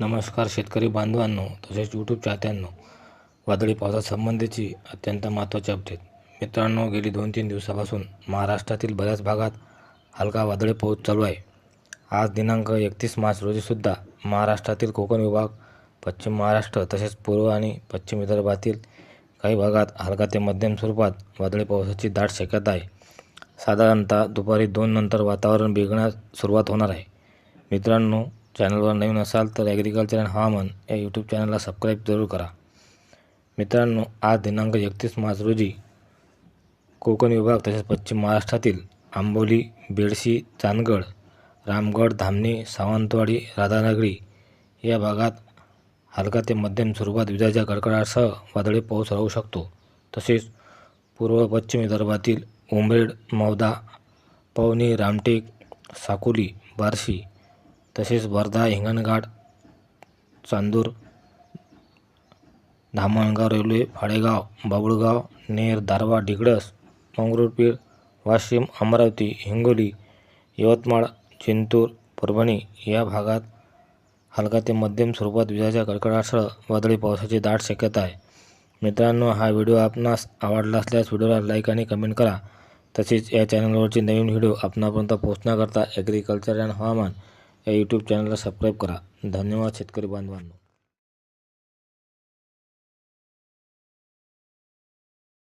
नमस्कार शेतकरी बांधवांनो तसेच यूट्यूब चाहत्यांनो. वादळी पावसासंबंधीची अत्यंत महत्त्वाची अपडेट मित्रांनो गेली दोन तीन दिवसापासून महाराष्ट्रातील बऱ्याच भागात हलका वादळी पाऊस चालू आहे. आज दिनांक एकतीस मार्च रोजीसुद्धा महाराष्ट्रातील कोकण विभाग पश्चिम महाराष्ट्र तसेच पूर्व आणि पश्चिम विदर्भातील काही भागात हलका ते मध्यम स्वरूपात वादळी पावसाची दाट शक्यता आहे. साधारणतः दुपारी दोन नंतर वातावरण बिघडण्यास सुरुवात होणार आहे. मित्रांनो चॅनलवर नवीन असाल तर ॲग्रिकल्चर अँड हवामान या यूट्यूब चॅनलला सबस्क्राईब जरूर करा. मित्रांनो आज दिनांक एकतीस मार्च रोजी कोकण विभाग तसेच पश्चिम महाराष्ट्रातील आंबोली बेडशी चांदगड रामगड धामणी सावंतवाडी राधानगरी या भागात हलका ते मध्यम स्वरूपात विजाच्या कडकडासह वादळी पाऊस राहू शकतो. तसेच पूर्व पश्चिम विदर्भातील उमरेड मौदा पवनी रामटेक साकोली बार्शी तसेच वर्धा हिंगणघाट चांदूर धामणगाव रेल्वे फाळेगाव बाबुळगाव नेर दारवा डिग्रस मंगरुळपीर वाशिम अमरावती हिंगोली यवतमाळ चिंतूर परभणी या भागात हलका ते मध्यम स्वरूपात विजाच्या कडकडासह वादळी पावसाची दाट शक्यता आहे. मित्रांनो हा व्हिडिओ आपणास आवडला असल्यास व्हिडिओला लाईक आणि कमेंट करा. तसेच या चॅनलवरचे नवीन व्हिडिओ आपणापर्यंत पोहोचण्याकरता ॲग्रिकल्चर अँड हवामान या यूट्यूब चॅनलला सबस्क्राईब करा. धन्यवाद शेतकरी बांधवांनो.